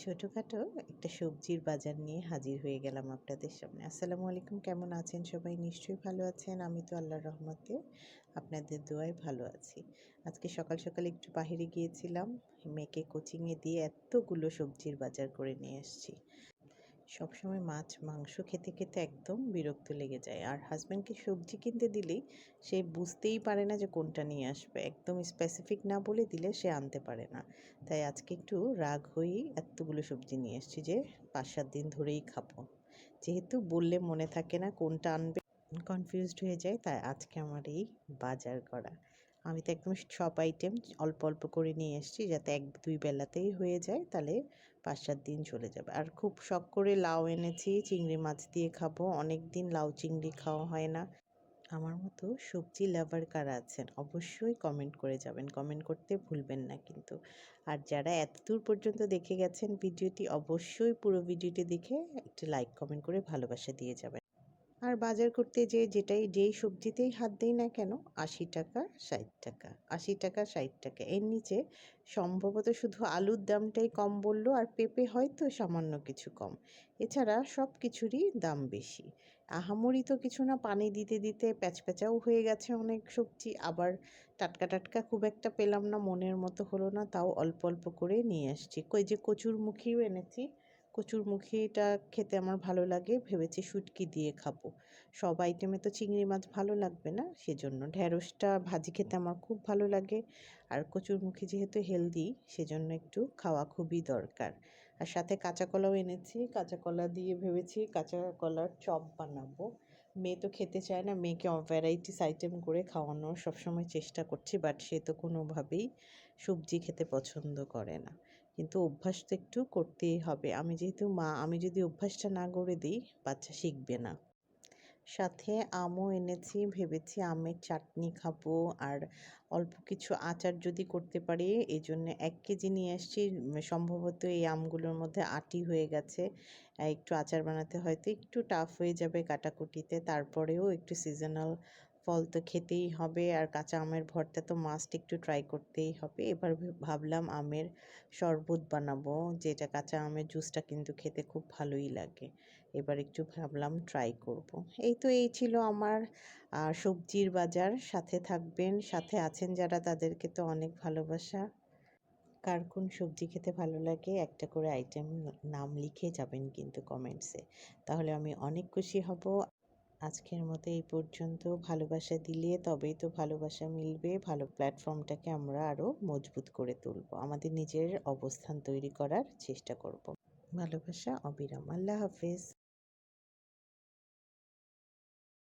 ছোটোখাটো একটা সবজির বাজার নিয়ে হাজির হয়ে গেলাম আপনাদের সামনে। আসসালামু আলাইকুম, কেমন আছেন সবাই? নিশ্চয়ই ভালো আছেন। আমি তো আল্লাহর রহমতে আপনাদের দোয়ায় ভালো আছি। আজকে সকাল সকাল একটু বাহিরে গিয়েছিলাম, মেয়েকে কোচিংয়ে দিয়ে এতগুলো সবজির বাজার করে নিয়ে এসেছি সবসময় মাছ, মাংস খেতে খেতে একদম বিরক্ত লেগে যায়। আর হাজব্যান্ডকে সবজি কিনতে দিলেই সে বুঝতেই পারে না যে কোনটা নিয়ে আসবে। একদম স্পেসিফিক না বলে দিলে সে আনতে পারে না। তাই আজকে একটু রাগ হয়েই এতগুলো সবজি নিয়ে এসেছি যে পাঁচ, সাত দিন ধরেই খাব। যেহেতু বললে মনে থাকে না কোনটা আনবে কনফিউজড হয়ে যায়, তাই আজকে আমার এই বাজার করা। আমি তো একদম সব আইটেম অল্প অল্প করে নিয়ে এসেছি যাতে এক, দুই বেলাতেই হয়ে যায়। তাহলে পাঁচ সাত দিন চলে যাবে। আর খুব শখ করে লাউ এনেছি, চিংড়ি মাছ দিয়ে খাব। অনেক দিন লাউ চিংড়ি খাওয়া হয় না। আমার মতো সবজি লাভার কারা আছেন? অবশ্যই কমেন্ট করে যাবেন। কমেন্ট করতে ভুলবেন না কিন্তু। আর যারা এত দূর পর্যন্ত দেখে গেছেন ভিডিওটি, অবশ্যই পুরো ভিডিওটি দেখে একটি লাইক কমেন্ট করে ভালোবাসা দিয়ে যাবেন। আর বাজার করতে যে যেটাই, যেই সবজিতেই হাত দিই না কেন, আশি টাকা, ষাট টাকা, আশি টাকা, ষাট টাকা। এর নিচে সম্ভবত শুধু আলুর দামটাই কম বলল আর পেঁপে হয়তো সামান্য কিছু কম। এছাড়া সব কিছুরই দাম বেশি। আহামরি তো কিছু না, পানি দিতে দিতে প্যাচপ্যাচাও হয়ে গেছে অনেক সবজি। আবার টাটকা টাটকা খুব একটা পেলাম না, মনের মতো হলো না, তাও অল্প অল্প করে নিয়ে আসছি। কই যে কচুর মুখিও এনেছি। কচুরমুখিটা খেতে আমার ভালো লাগে, ভেবেছি শুটকি দিয়ে খাব। সব আইটেমে তো চিংড়ি মাছ ভালো লাগবে না, সেজন্য ঢ্যাঁড়সটা ভাজি খেতে আমার খুব ভালো লাগে। আর কচুরমুখী যেহেতু হেলদি সেজন্য একটু খাওয়া খুবই দরকার। আর সাথে কাঁচা কলাও এনেছি, কাঁচা কলা দিয়ে ভেবেছি কাঁচা কলার চপ বানাবো। মেয়ে তো খেতে চায় না, মেয়েকে ভ্যারাইটিস আইটেম করে খাওয়ানোর সবসময় চেষ্টা করছি বাট সে তো কোনোভাবেই সবজি খেতে পছন্দ করে না। কিন্তু অভ্যাস তো একটু করতেই হবে। আমি যেহেতু মা, আমি যদি অভ্যাসটা না করে দিই, বাচ্চা শিখবে না। সাথে আমও এনেছি, ভেবেছি আমের চাটনি খাব আর অল্প কিছু আচার যদি করতে পারি এই জন্য এক কেজি নিয়ে এসেছি। সম্ভবত এই আমগুলোর মধ্যে আটি হয়ে গেছে। একটু আচার বানাতে হয়তো একটু টাফ হয়ে যাবে কাটাকুটিতে, তারপরেও একটু সিজনাল ফল তো খেতেই হবে, আর কাঁচা আমের ভর্তা তো মাস্ট একটু ট্রাই করতেই হবে। এবার ভাবলাম আমের শরবত বানাবো, যেটা কাঁচা আমের জুসটা কিন্তু খেতে খুব ভালোই লাগে। এবার একটু ভাবলাম ট্রাই করব। এই তো এই ছিল আমার সবজির বাজার। সাথে থাকবেন, সাথে আছেন যারা, তাদেরকে তো অনেক ভালোবাসা। কার কোন সবজি খেতে ভালো লাগে, একটা করে আইটেম নাম লিখে যাবেন কিন্তু কমেন্টসে তাহলে আমি অনেক খুশি হব। আজকের মতো এই পর্যন্ত। ভালোবাসা দিলে তবেই তো ভালোবাসা মিলবে। ভালো প্ল্যাটফর্মটাকে আমরা আরও মজবুত করে তুলব। আমাদের নিজের অবস্থান তৈরি করার চেষ্টা করব। ভালোবাসা, অবিরাম। আল্লাহ হাফেজ।